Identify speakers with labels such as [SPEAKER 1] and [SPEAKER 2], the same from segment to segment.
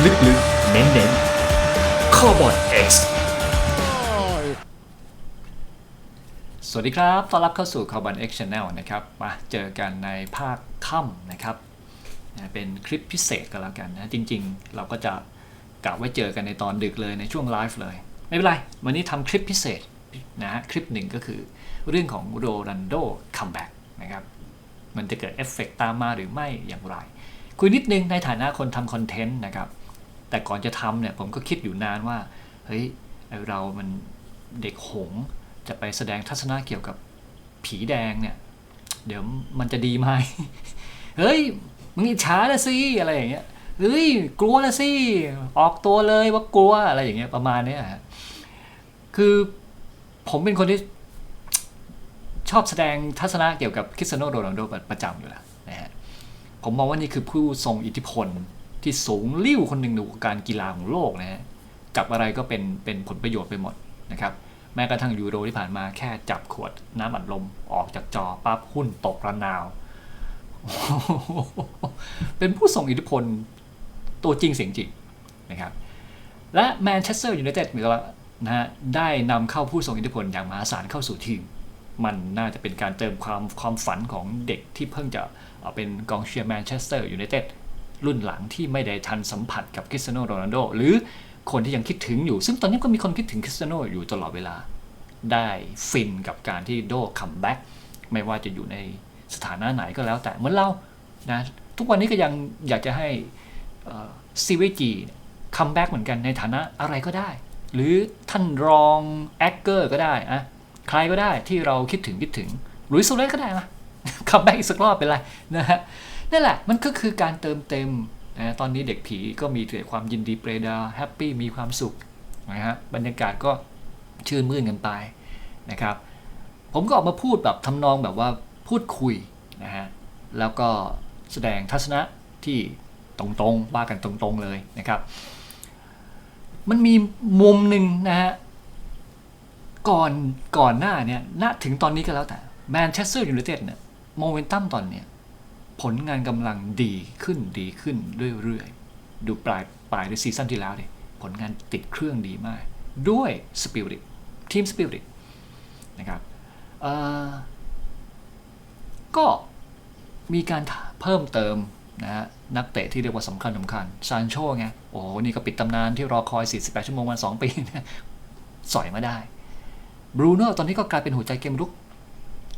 [SPEAKER 1] ลึกๆ เน้นๆข้อบอล X สวัสดีครับ ต้อนรับเข้าสู่ c a r b o n X Channel นะครับ มาเจอกันในภาคค่ำนะครับ เป็นคลิปพิเศษก็แล้วกันนะ จริงๆ เราก็จะกะไว้เจอกันในตอนดึกเลยในช่วงไลฟ์เลย ไม่เป็นไร วันนี้ทำคลิปพิเศษนะฮะคลิปหนึ่งก็คือเรื่องของโรนันโดคัมแบ็กนะครับ มันจะเกิดเอฟเฟกตามมาหรือไม่อย่างไร คุยนิดนึงในฐานะคนทำคอนเทนต์นะครับ แต่ก่อนจะทำเนี่ยผมก็คิดอยู่นานว่า เฮ้ยเรามันเด็กหงจะไปแสดงทัศนะเกี่ยวกับผีแดงเนี่ย เดี๋ยวมันจะดีไหม เฮ้ย มึงอิจฉาละสิ อะไรอย่างเงี้ย เฮ้ย กลัวละสิ ออกตัวเลยว่ากลัวอะไรอย่างเงี้ยประมาณเนี้ยฮะคือผมเป็นคนที่ชอบแสดงทัศนะเกี่ยวกับคริสโนโรนัลโดประจำอยู่แล้วนะฮะ ผมมองว่านี่คือผู้ทรงอิทธิพล ที่สูงลิ่วคนหนึ่งในวงการกีฬาของโลกนะฮะจับอะไรก็เป็นเป็นผลประโยชน์ไปหมดนะครับแม้กระทั่งยูโรที่ผ่านมาแค่จับขวดน้ำอัดลมออกจากจอปั๊บหุ้นตกระนาว เป็นผู้ทรงอิทธิพลตัวจริงเสียงจริงนะครับและแมนเชสเตอร์ยูไนเต็ดมีแล้วนะฮะได้นำเข้าผู้ทรงอิทธิพลอย่างมหาศาลเข้าสู่ทีม มันน่าจะเป็นการเติมความความฝันของเด็กที่เพิ่งจะเป็นกองเชียร์แมนเชสเตอร์ยูไนเต็ด รุ่นหลังที่ไม่ได้ทันสัมผัสกับคริสเตียโนโรนัลโดหรือคนที่ยังคิดถึงอยู่ ซึ่งตอนนี้ก็มีคนคิดถึงคริสเตียโนอยู่ตลอดเวลา ได้ฟินกับการที่โดคัมแบ็กไม่ว่าจะอยู่ในสถานะไหนก็แล้วแต่เหมือนเรานะทุกวันนี้ก็ยังอยากจะให้ซีวีจีคัมแบ็กเหมือนกันในฐานะอะไรก็ได้ หรือท่านรองแอคเกอร์ก็ได้อะใครก็ได้ที่เราคิดถึงคิดถึงหลุยส์โซเลสก็ได้มาคัมแบ็กอีกสักรอบเป็นไรนะฮะ นั่นแหละ มันก็คือการเติมเต็มนะตอนนี้เด็กผีก็มีแต่ความยินดีเปรดาแฮปปี้มีความสุขนะฮะบรรยากาศก็ชื่นมื่นกันไปนะครับ ผมก็ออกมาพูดแบบทำนองแบบว่าพูดคุยนะฮะแล้วก็แสดงทัศนะที่ตรงๆว่ากันตรงๆเลยนะครับ มันมีมุมหนึ่งนะฮะก่อนก่อนหน้าเนี่ยณถึงตอนนี้ก็แล้วแต่แมนเชสเตอร์ยูไนเต็ดเนี่ยโมเมนตัมตอนเนี้ย ผลงานกำลังดีขึ้นดีขึ้นเรื่อยๆ ดูปลายปลายในซีซั่นที่แล้วเนี่ยผลงานติดเครื่องดีมาก ด้วยสปิริตทีมสปิริตนะครับก็มีการเพิ่มเติมนะฮะนักเตะที่เรียกว่าสำคัญสำคัญซานโชไงโอ้โห นี่ก็ปิดตำนานที่รอคอย 48 ชั่วโมงวัน2ปีนะสอยมาได้บรูโน่ตอนนี้ก็กลายเป็นหัวใจเกมรุก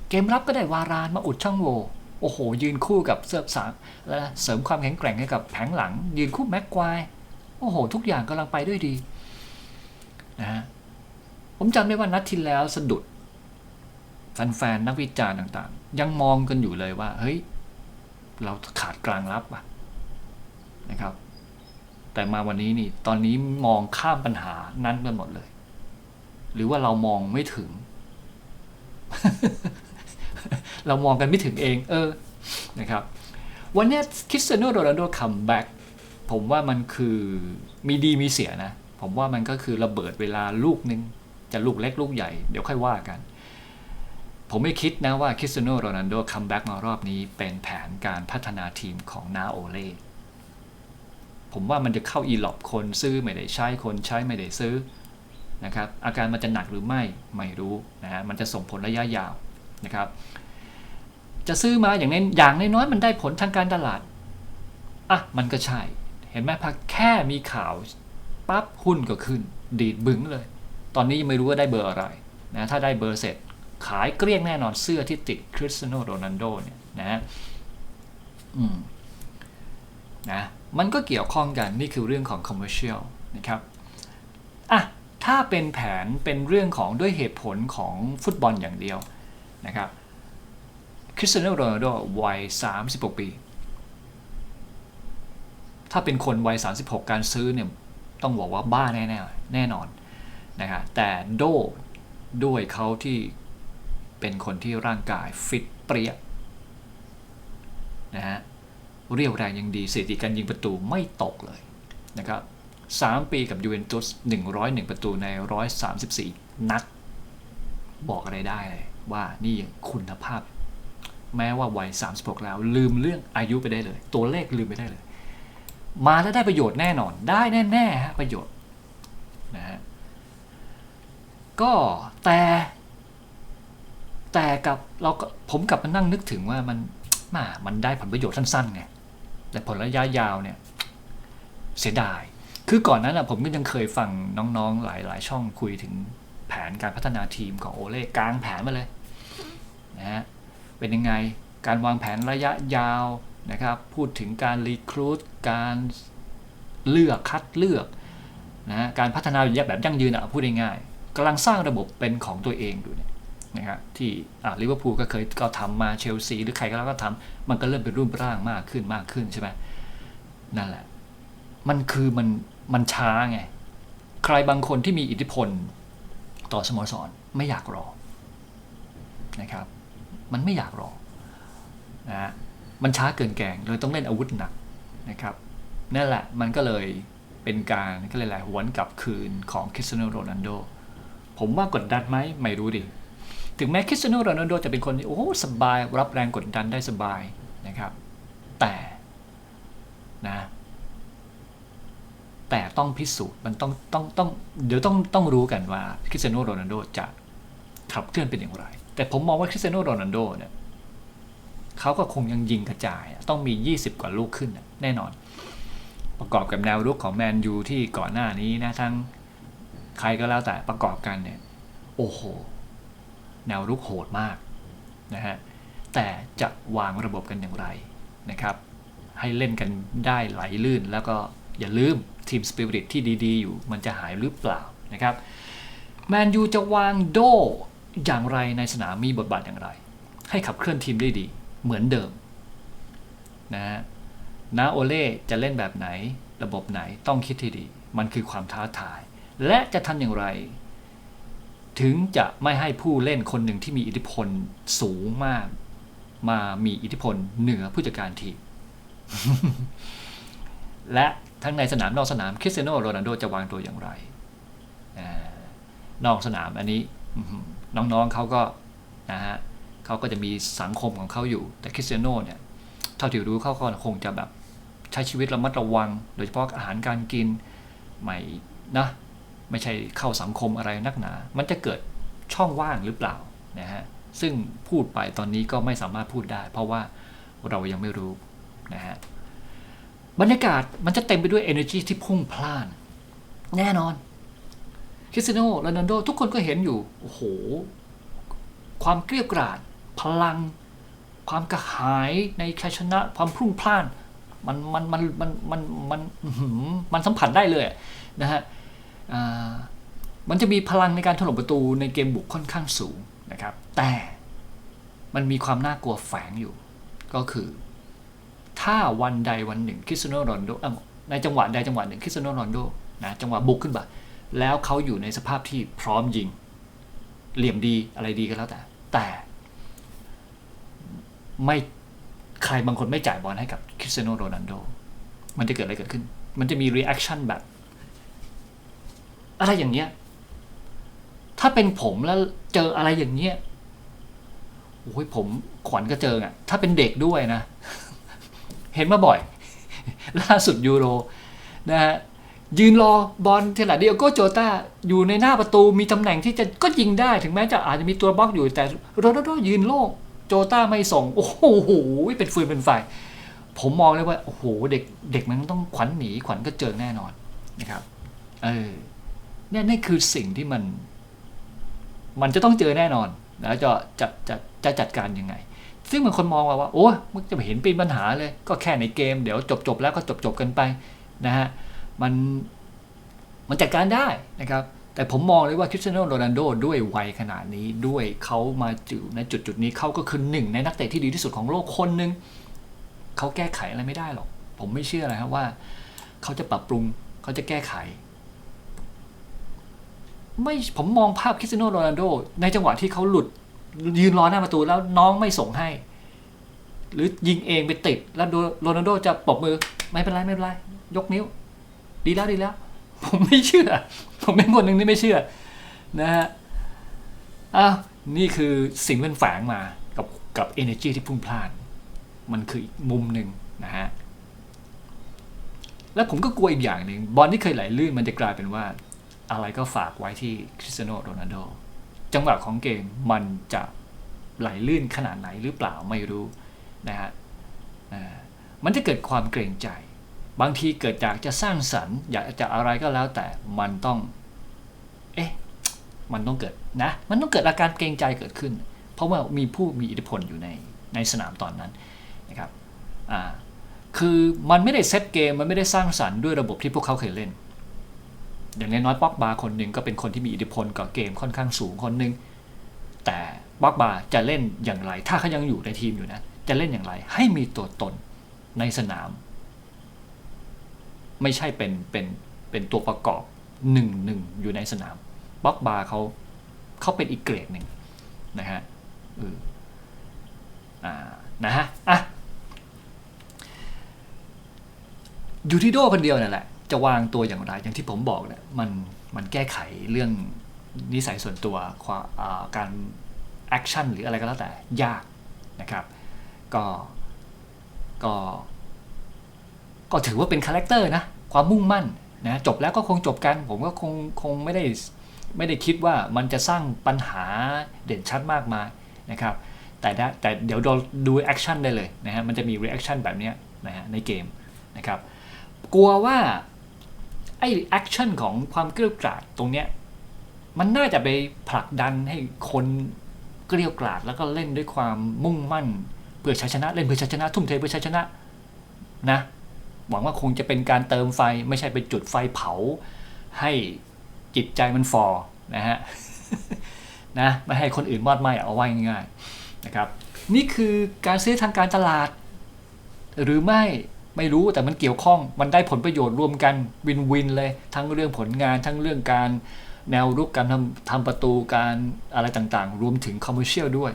[SPEAKER 1] เกมรับก็ได้วารานมาอุดช่องโหว่ โอ้โห ยืนคู่กับเสื้อสามและเสริมความแข็งแกร่งให้กับแผงหลัง ยืนคู่แม็กควายโอ้โห ทุกอย่างกำลังไปด้วยดีนะฮะผมจำได้ว่านัดที่แล้วสะดุดแฟนๆนักวิจารณ์ต่างๆ ยังมองกันอยู่เลยว่า เฮ้ย เราขาดกลางรับว่ะนะครับ แต่มาวันนี้นี่ ตอนนี้มองข้ามปัญหานั้นกันหมดเลย หรือว่าเรามองไม่ถึง เรามองกันไม่ถึงเอง เออนะครับ วันนี้คริสเตียโนโรนัลโดคัมแบ็กผมว่ามันคือมีดีมีเสียนะ ผมว่ามันก็คือระเบิดเวลาลูกหนึ่งจะลูกเล็กลูกใหญ่ เดี๋ยวค่อยว่ากัน ผมไม่คิดนะว่าคริสเตียโนโรนัลโดคัมแบ็กมารอบนี้เป็นแผนการพัฒนาทีมของนาโอเล่ผมว่ามันจะเข้าอีหลอบคนซื้อไม่ได้ใช้คนใช้ไม่ได้ซื้อนะครับอาการมันจะหนักหรือไม่ไม่รู้นะฮะมันจะส่งผลระยะยาว นะครับ จะซื้อมาอย่างน้อย่างน้อยๆมันได้ผลทางการตลาด อะ มันก็ใช่ เห็นไหมพักแค่มีข่าวปั๊บหุ้นก็ขึ้น ดีดบึ้งเลย ตอนนี้ยังไม่รู้ว่าได้เบอร์อะไรนะถ้าได้เบอร์เสร็จขายเกลี้ยงแน่นอนเสื้อที่ติดคริสเตียโนโรนัลโดเนี่ยนะฮะอืมนะมันก็เกี่ยวข้องกันนี่คือเรื่องของ commercial นะครับอะถ้าเป็นแผนเป็นเรื่องของด้วยเหตุผลของฟุตบอลอย่างเดียว นะครับคริสเตียโนโรนัลโดวัย 36 ปี ถ้าเป็นคนวัย 36 การซื้อเนี่ยต้องบอกว่าบ้าแน่ๆแน่นอนนะครับแต่โดด้วยเขาที่เป็นคนที่ร่างกายฟิตเปรี้ยนะฮะเรียวแรงยังดีสถิติการยิงประตูไม่ตกเลยนะครับ3ปีกับยูเวนตุส101 ประตูใน 134 นัดบอกอะไรได้เลย ว่านี่คุณภาพ แม้ว่าวัย 36 แล้ว ลืมเรื่องอายุไปได้เลย ตัวเลขลืมไปได้เลย มาแล้วได้ประโยชน์แน่นอน ได้แน่ๆฮะประโยชน์นะฮะก็แต่แต่กับเราก็ผมกลับมานั่งนึกถึงว่ามันมามันได้ผลประโยชน์สั้นๆไงแต่ผลระยะยาวเนี่ยเสียดาย คือก่อนนั้นอะผมก็ยังเคยฟังน้องๆหลายๆ ช่องคุยถึง ผนการพัฒนาทีมของโอเล่กลางแผนมาเลยนะฮะเป็นยังไงการวางแผนระยะยาวนะครับพูดถึงการรีครูดการเลือกคัดเลือกนะฮะการพัฒนาแบบยั่งยืนอะพูดง่ายๆกำลังสร้างระบบเป็นของตัวเองอยู่เนี่ยนะครับที่อ่าลิเวอร์พูลก็เคยก็ทำมาเชลซีหรือใครก็แล้วก็ทำมันก็เริ่มเป็นรูปร่างมากขึ้นมากขึ้นใช่ไหมนั่นแหละ มันคือมันมันช้าไง ใครบางคนที่มีอิทธิพล ต่อสโมสรไม่อยากรอนะครับ มันไม่อยากรอนะฮะมันช้าเกินแกงเลยต้องเล่นอาวุธหนักนะครับนั่นแหละมันก็เลยเป็นการก็เลยแหละหวนกลับคืนของคริสเตียโนโรนัลโดผมว่ากดดันไหมไม่รู้ดิ ถึงแม้คริสเตียโนโรนัลโดจะเป็นคนที่โอ้สบายรับแรงกดดันได้สบายนะครับ แต่นะ แต่ต้องพิสูจน์มันต้องต้องต้องเดี๋ยวต้องต้องรู้กันว่าคริสเตียโนโรนัลโดจะขับเคลื่อนเป็นอย่างไร แต่ผมมองว่าคริสเตียโนโรนัลโดเนี่ยเขาก็คงยังยิงกระจาย ต้องมี 20 กว่าลูกขึ้นแน่นอน ประกอบกับแนวรุกของแมนยูที่ก่อนหน้านี้นะทั้งใครก็แล้วแต่ประกอบกันเนี่ยโอ้โห แนวรุกโหดมากนะฮะแต่จะวางระบบกันอย่างไรนะครับ ให้เล่นกันได้ไหลลื่นแล้วก็อย่าลืม ทีมสปิริตที่ดีๆ อยู่มันจะหายหรือเปล่านะครับแมนยูจะวางโดอย่างไรในสนามมีบทบาทอย่างไร ให้ขับเคลื่อนทีมได้ดี เหมือนเดิมนะฮะนาโอเล่จะเล่นแบบไหนระบบไหนต้องคิดที่ดี มันคือความท้าทาย และจะทำอย่างไร ถึงจะไม่ให้ผู้เล่นคนหนึ่งที่มีอิทธิพลสูงมาก มามีอิทธิพลเหนือผู้จัดการทีมและ ทั้งในสนามนอกสนามคริสเตียโนโรนัลโดจะวางตัวอย่างไรนอกสนามอันนี้น้องๆเขาก็นะฮะเขาก็จะมีสังคมของเขาอยู่ แต่คริสเตียโนเนี่ยเท่าที่รู้เขาก็คงจะแบบใช้ชีวิตระมัดระวัง โดยเฉพาะอาหารการกินไม่นะไม่ใช่เข้าสังคมอะไรนักหนา มันจะเกิดช่องว่างหรือเปล่านะฮะซึ่งพูดไปตอนนี้ก็ไม่สามารถพูดได้ เพราะว่าเรายังไม่รู้นะฮะ บรรยากาศมันจะเต็มไปด้วย energy ที่พุ่งพล่าน แน่นอนคริสเตียโนโรนัลโดทุกคนก็เห็นอยู่ โอ้โห ความเกลียวกราดพลัง ความกระหายในชัยชนะ ความพุ่งพล่าน มันมันมันมันมันมันมันสัมผัสได้เลยนะฮะมันจะมีพลังในการถล่มประตูในเกมบุกค่อนข้างสูงนะครับ แต่มันมีความน่ากลัวแฝงอยู่ ก็คือ ถ้าวันใดวันหนึ่งคริสเตียโนโรนโดในจังหวะใดจังหวะหนึ่งคริสเตียโนโรนโดนะจังหวะบุกขึ้นมาแล้วเขาอยู่ในสภาพที่พร้อมยิง เหลี่ยมดีอะไรดีก็แล้วแต่ แต่ไม่ใครบางคนไม่จ่ายบอลให้กับคริสเตียโนโรนัลโด มันจะเกิดอะไรเกิดขึ้น มันจะมีรีแอคชั่นแบบ อะไรอย่างเงี้ย ถ้าเป็นผมแล้วเจออะไรอย่างเงี้ยโอ้ยผมขวัญก็เจออะ ถ้าเป็นเด็กด้วยนะ เห็นมาบ่อย ล่าสุดยูโรนะฮะยืนรอบอลเทลาเดียโกโจตาอยู่ในหน้าประตูมีตำแหน่งที่จะก็ยิงได้ถึงแม้จะอาจจะมีตัวบล็อกอยู่แต่โรนัลโดยืนโล่งโจตาไม่ส่ง โอ้โหเป็นฟืนเป็นไฟผมมองเลยว่า โอ้โห เด็กเด็กมันต้องขวัญหนีขวัญก็เจอแน่นอนนะครับ เออเนี่ยนี่คือสิ่งที่มัน มันจะต้องเจอแน่นอน แล้วจะจะจะจะจัดการยังไง ซึ่งบางคนมองว่าว่าโอ้มันจะไม่เห็นเป็นปัญหาเลย ก็แค่ในเกมเดี๋ยวจบจบแล้วก็จบจบกันไปนะฮะมันมันจัดการได้นะครับ แต่ผมมองเลยว่าคริสเตียโนโรนัลโดด้วยวัยขนาดนี้ด้วยเขามาอยู่ในจุดจุดนี้เขาก็คือหนึ่งในนักเตะที่ดีที่สุดของโลกคนหนึ่งเขาแก้ไขอะไรไม่ได้หรอก ผมไม่เชื่อเลยครับว่าเขาจะปรับปรุงเขาจะแก้ไขไม่ผมมองภาพคริสเตียโนโรนัลโดในจังหวะที่เขาหลุด ยืนรอหน้าประตูแล้วน้องไม่ส่งให้ หรือยิงเองไปติด แล้วโรนัลโดจะปบมือ ไม่เป็นไรไม่เป็นไร ยกนิ้ว ดีแล้วดีแล้ว ผมไม่เชื่อ ผมเป็นคนหนึ่งที่ไม่เชื่อ นะฮะอ้าวนี่คือสิ่งเป็นแฝงมากับกับ energy ที่พุ่งพล่าน มันคืออีกมุมหนึ่งนะฮะแล้วผมก็กลัวอีกอย่างหนึ่งบอลที่เคยไหลลื่นมันจะกลายเป็นว่า อะไรก็ฝากไว้ที่คริสเตียโนโรนัลโด จังหวะของเกมมันจะไหลลื่นขนาดไหนหรือเปล่าไม่รู้นะฮะมันจะเกิดความเกรงใจ บางทีเกิดจากจะสร้างสรรค์ อยากจะอะไรก็แล้วแต่มันต้อง เอ๊ะ มันต้องเกิดนะ มันต้องเกิดอาการเกรงใจเกิดขึ้น เพราะว่ามีผู้มีอิทธิพลอยู่ในในสนามตอนนั้นนะครับ อ่า คือมันไม่ได้เซตเกม มันไม่ได้สร้างสรรค์ด้วยระบบที่พวกเขาเคยเล่น อย่างน้อยๆป็อกบาคนหนึ่งก็เป็นคนที่มีอิทธิพลกับเกมค่อนข้างสูงคนหนึ่งแต่ป็อกบาจะเล่นอย่างไร ถ้าเขายังอยู่ในทีมอยู่นะ จะเล่นอย่างไร ให้มีตัวตนในสนาม ไม่ใช่เป็นเป็นเป็นตัวประกอบหนึ่งหนึ่งอยู่ในสนามบ็อกบาเขาเขาเป็นอีกเกรดหนึ่งนะฮะเอออ่านะฮะอะอยู่ที่โดคนเดียวนั่นแหละ จะวางตัวอย่างไร อย่างที่ผมบอกแหละมันมันแก้ไขเรื่องนิสัยส่วนตัวความการแอคชั่นหรืออะไรก็แล้วแต่ยากนะครับ ก็ก็ก็ถือว่าเป็นคาแรคเตอร์นะ ความมุ่งมั่นนะจบแล้วก็คงจบกัน ผมก็คงคงไม่ได้ไม่ได้คิดว่ามันจะสร้างปัญหาเด่นชัดมากมายนะครับ แต่แต่เดี๋ยวเราดูแอคชั่นได้เลยนะฮะมันจะมีรีแอคชั่นแบบเนี้ยนะฮะในเกมนะครับ กลัวว่า อ้แอคชั่นของความเกลียวกราดตรงเนี้ยมันน่าจะไปผลักดันให้คนเกลียวกราดแล้วก็เล่นด้วยความมุ่งมั่น เพื่อชัยชนะเล่นเพื่อชัยชนะทุ่มเทเพื่อชัยชนะนะหวังว่าคงจะเป็นการเติมไฟไม่ใช่ไปจุดไฟเผา ให้จิตใจมันฟอนะฮะนะไม่ให้คนอื่นมอดไหมเอาไว้ง่ายๆนะครับ นี่คือการซื้อทางการตลาด หรือไม่ ไม่รู้แต่มันเกี่ยวข้องมันได้ผลประโยชน์รวมกันวินวินเลย ทั้งเรื่องผลงานทั้งเรื่องการแนวรุกการทำทำประตูการอะไรต่างๆ รวมถึงคอมเมอร์เชียลด้วย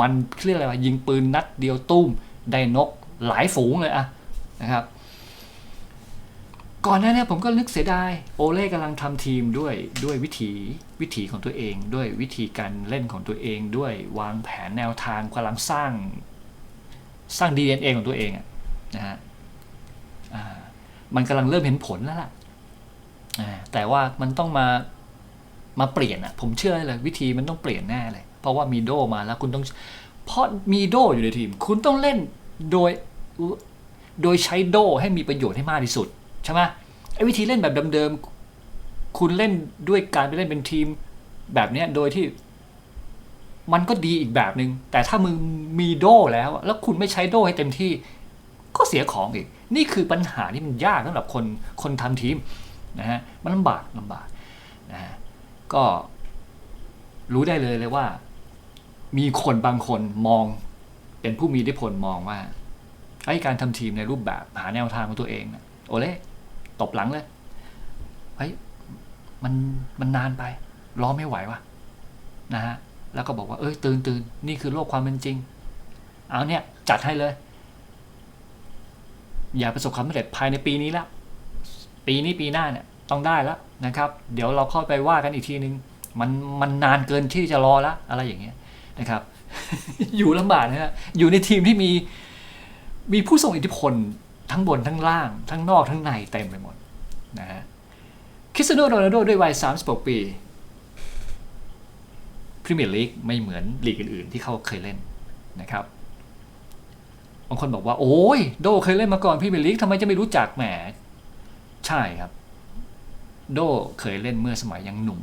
[SPEAKER 1] มันเรียกอะไรว่ายิงปืนนัดเดียวตุ้ม ได้นกหลายฝูงเลยอะนะครับ ก่อนหน้านี้ผมก็นึกเสียดาย โอเล่กำลังทำทีมด้วยด้วยวิธีวิธีของตัวเอง ด้วยวิธีการเล่นของตัวเองด้วยวางแผนแนวทางกำลังสร้างสร้าง DNA ของตัวเองอะนะฮะ มันกำลังเริ่มเห็นผลแล้วล่ะแต่ว่ามันต้องมามาเปลี่ยนอะผมเชื่อเลยวิธีมันต้องเปลี่ยนแน่เลย เพราะว่ามีโดมาแล้วคุณต้องเพราะมีโดอยู่ในทีม คุณต้องเล่นโดยโดยใช้โดให้มีประโยชน์ให้มากที่สุดใช่ไหมไอ้วิธีเล่นแบบเดิมๆคุณเล่นด้วยการไปเล่นเป็นทีมแบบเนี้ยโดยที่มันก็ดีอีกแบบหนึง่งแต่ถ้ามึงมีโดแล้ว แล้วคุณไม่ใช้โดให้เต็มที่ ก็เสียของอีก นี่คือปัญหาที่มันยากสำหรับคนคนทำทีมนะฮะมันลำบากลำบากนะฮะก็รู้ได้เลยเลยว่า มีคนบางคนมองเป็นผู้มีอิทธิพลมองว่าไอ้การทำทีมในรูปแบบหาแนวทางของตัวเองนะโอเล่ตบหลังเลยเฮ้ยมันมันนานไปรอไม่ไหววะนะฮะแล้วก็บอกว่าเอ้ยตื่นตื่นนี่คือโลกความเป็นจริง เอาเนี่ย จัดให้เลย อย่าประสบความสำเร็จภายในปีนี้ละปีนี้ปีหน้าเนี่ยต้องได้แล้วนะครับ เดี๋ยวเราเข้าไปว่ากันอีกทีนึง มันมันนานเกินที่จะรอละอะไรอย่างเงี้ยนะครับ อยู่ลำบากนะฮะอยู่ในทีมที่มีมีผู้ทรงอิทธิพลทั้งบนทั้งล่าง ทั้งนอกทั้งในเต็มไปหมดนะฮะคริสเตียโนโรนัลโดด้วยวัย 36 ปีพรีเมียร์ลีกไม่เหมือนลีกอื่นๆที่เขาเคยเล่นนะครับ บางคนบอกว่าโอ้ยโดเคยเล่นมาก่อนพรีเมียร์ลีกทำไมจะไม่รู้จักแหม ใช่ครับ โดเคยเล่นเมื่อสมัยยังหนุ่ม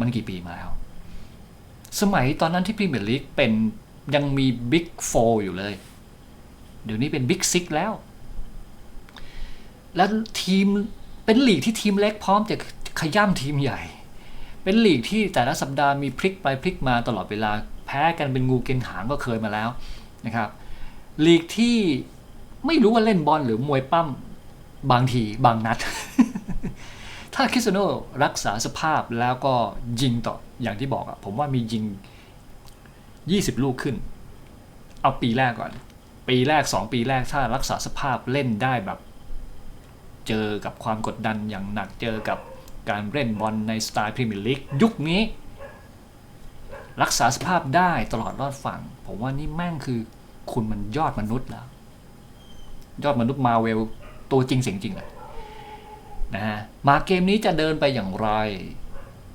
[SPEAKER 1] มันกี่ปีมาแล้ว สมัยตอนนั้นที่พรีเมียร์ลีกเป็นยังมีบิ๊กโฟอยู่เลย เดี๋ยวนี้เป็นบิ๊กซิกแล้ว แล้วทีมเป็นลีกที่ทีมเล็กพร้อมจะขย่ำทีมใหญ่ เป็นลีกที่แต่ละสัปดาห์มีพลิกไปพลิกมาตลอดเวลาแพ้กันเป็นงูกินหางก็เคยมาแล้วนะครับ ลีกที่ไม่รู้ว่าเล่นบอลหรือมวยปั้มบางทีบางนัด ถ้าคริสโนรักษาสภาพแล้วก็ยิงต่ออย่างที่บอกอะผมว่ามียิง 20 ลูกขึ้น เอาปีแรกก่อน ปีแรก 2 ปีแรกถ้ารักษาสภาพเล่นได้แบบ เจอกับความกดดันอย่างหนักเจอกับการเล่นบอลในสไตล์พรีเมียร์ลีกยุคนี้ รักษาสภาพได้ตลอดรอดฝั่ง ผมว่านี่แม่งคือ คุณมันยอดมนุษย์แล้ว ยอดมนุษย์มาเวลตัวจริงเสียงจริงเลยนะฮะมาเกมนี้จะเดินไปอย่างไร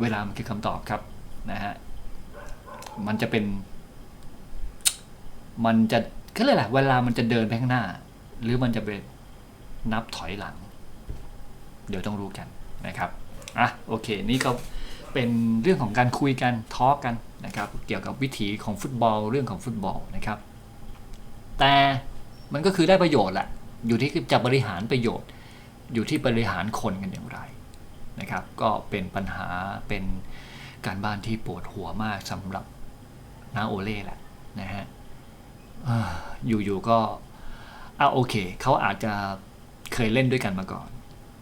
[SPEAKER 1] เวลามันคือคำตอบครับนะฮะมันจะเป็น มันจะก็เลยแหละเวลามันจะเดินไปข้างหน้า หรือมันจะเป็นนับถอยหลัง เดี๋ยวต้องรู้กันนะครับอะโอเค นี่ก็เป็นเรื่องของการคุยกันทอล์กกันนะครับ เกี่ยวกับวิถีของฟุตบอลเรื่องของฟุตบอลนะครับ แต่มันก็คือได้ประโยชน์แหละอยู่ที่จะบริหารประโยชน์ อยู่ที่บริหารคนกันอย่างไรนะครับ ก็เป็นปัญหาเป็นการบ้านที่ปวดหัวมากสำหรับนาโอเล่แหละนะฮะอยู่ๆก็อะโอเคเขาอาจจะเคยเล่นด้วยกันมาก่อน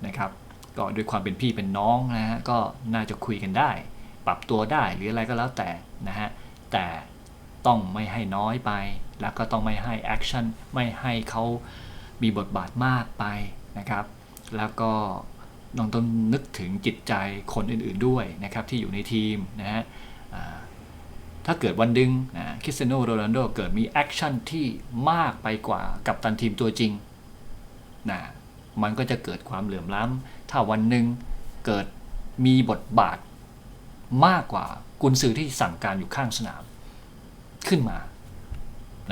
[SPEAKER 1] นะครับ ก็ด้วยความเป็นพี่เป็นน้องนะฮะก็น่าจะคุยกันได้ ปรับตัวได้หรืออะไรก็แล้วแต่นะฮะแต่ต้องไม่ให้น้อยไป แล้วก็ต้องไม่ให้แอคชั่นไม่ให้เขามีบทบาทมากไปนะครับ แล้วก็ต้องต้องนึกถึงจิตใจคนอื่นๆด้วยนะครับที่อยู่ในทีมนะฮะถ้าเกิดวันดึงนะคริสเตียโนโรนัลโดเกิดมีแอคชั่นที่มากไปกว่ากับตันทีมตัวจริงนะมันก็จะเกิดความเหลื่อมล้ำ ถ้าวันหนึ่งเกิดมีบทบาทมากกว่ากุนซือที่สั่งการอยู่ข้างสนามขึ้นมา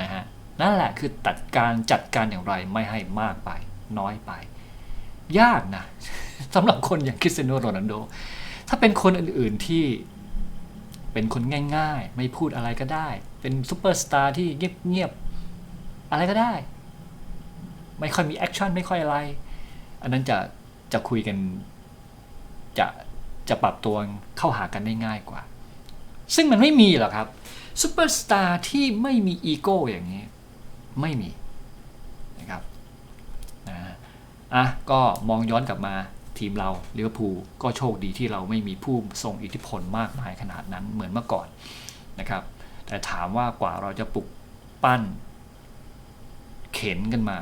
[SPEAKER 1] นะฮะนั่นแหละคือตัดการจัดการอย่างไรไม่ให้มากไป น้อยไป ยากนะสำหรับคนอย่างคริสเตียโนโรนัลโด ถ้าเป็นคนอื่นๆที่เป็นคนง่ายๆ ไม่พูดอะไรก็ได้ เป็นซูเปอร์สตาร์ที่เงียบๆ อะไรก็ได้ ไม่ค่อยมีแอคชั่นไม่ค่อยอะไร อันนั้นจะจะคุยกันจะจะปรับตัวเข้าหากันได้ง่ายกว่า ซึ่งมันไม่มีหรอกครับ ซูเปอร์สตาร์ที่ไม่มีอีโก้อย่างนี้ ไม่มีนะครับนะฮะอะก็มองย้อนกลับมาทีมเราเลี้ยวภูก็โชคดีที่เราไม่มีผู้ทรงอิทธิพลมากมายขนาดนั้นเหมือนเมื่อก่อนนะครับ แต่ถามว่ากว่าเราจะปลุกปั้น เข็นกันมา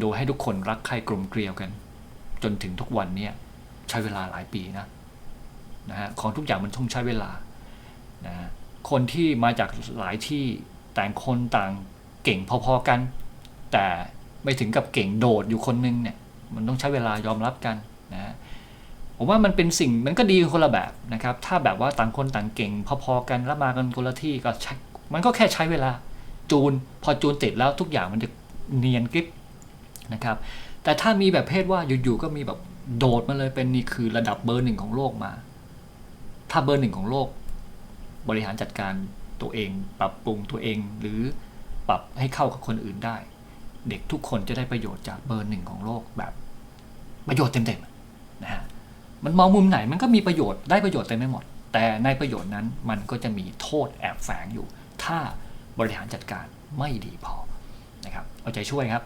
[SPEAKER 1] โดยให้ทุกคนรักใคร่กลมเกลียวกัน จนถึงทุกวันนี้ใช้เวลาหลายปีนะนะฮะของทุกอย่างมันต้องใช้เวลานะฮะ คนที่มาจากหลายที่แต่งคนต่างเก่งพอๆกัน แต่ไม่ถึงกับเก่งโดดอยู่คนนึงเนี่ยมันต้องใช้เวลายอมรับกันนะฮะผมว่ามันเป็นสิ่งมันก็ดีคนละแบบนะครับ ถ้าแบบว่าต่างคนต่างเก่งพอๆกันแล้วมากันคนละที่ก็ใช้มันก็แค่ใช้เวลาจูนพอจูนติดแล้วทุกอย่างมันจะเนียนกริบนะครับ แต่ถ้ามีแบบเพศว่าอยู่ๆก็มีแบบโดดมาเลยเป็นนี่คือระดับเบอร์หนึ่งของโลกมา ถ้าเบอร์หนึ่งของโลก บริหารจัดการตัวเอง ปรับปรุงตัวเอง หรือปรับให้เข้ากับคนอื่นได้ เด็กทุกคนจะได้ประโยชน์จากเบอร์หนึ่งของโลกแบบ ประโยชน์เต็มๆนะฮะมันมองมุมไหนมันก็มีประโยชน์ได้ประโยชน์เต็มไปหมด แต่ในประโยชน์นั้นมันก็จะมีโทษแอบแฝงอยู่ ถ้าบริหารจัดการไม่ดีพอนะครับ เอาใจช่วยครับ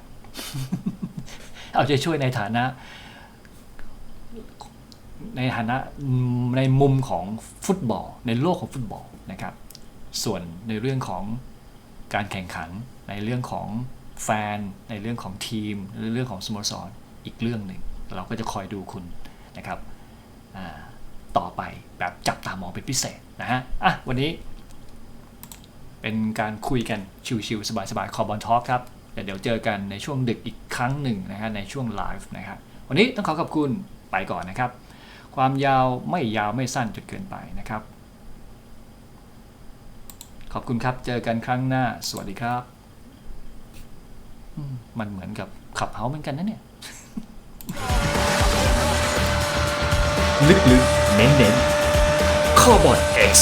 [SPEAKER 1] เอาใจช่วยในฐานะ ในฐานะในมุมของฟุตบอล ในโลกของฟุตบอลนะครับ ส่วนในเรื่องของการแข่งขัน ในเรื่องของแฟน ในเรื่องของทีมในเรื่องของสโมสรอีกเรื่องหนึ่งเราก็จะคอยดูคุณนะครับต่อไปแบบจับตามองเป็นพิเศษนะฮะอะวันนี้ เป็นการคุยกันชิวๆสบายๆคอบอลทอล์กครับเดี๋ยวเจอกันในช่วงดึกอีกครั้งหนึ่งนะฮะในช่วงไลฟ์นะครับวันนี้ต้องขอขอบคุณไปก่อนนะครับ ความยาวไม่ยาวไม่สั้นจนเกินไปนะครับ ขอบคุณครับเจอกันครั้งหน้า สวัสดีครับ มันเหมือนกับขับเฮาเหมือนกันนะเนี่ย
[SPEAKER 2] ลึกๆเน้นๆ Carbon X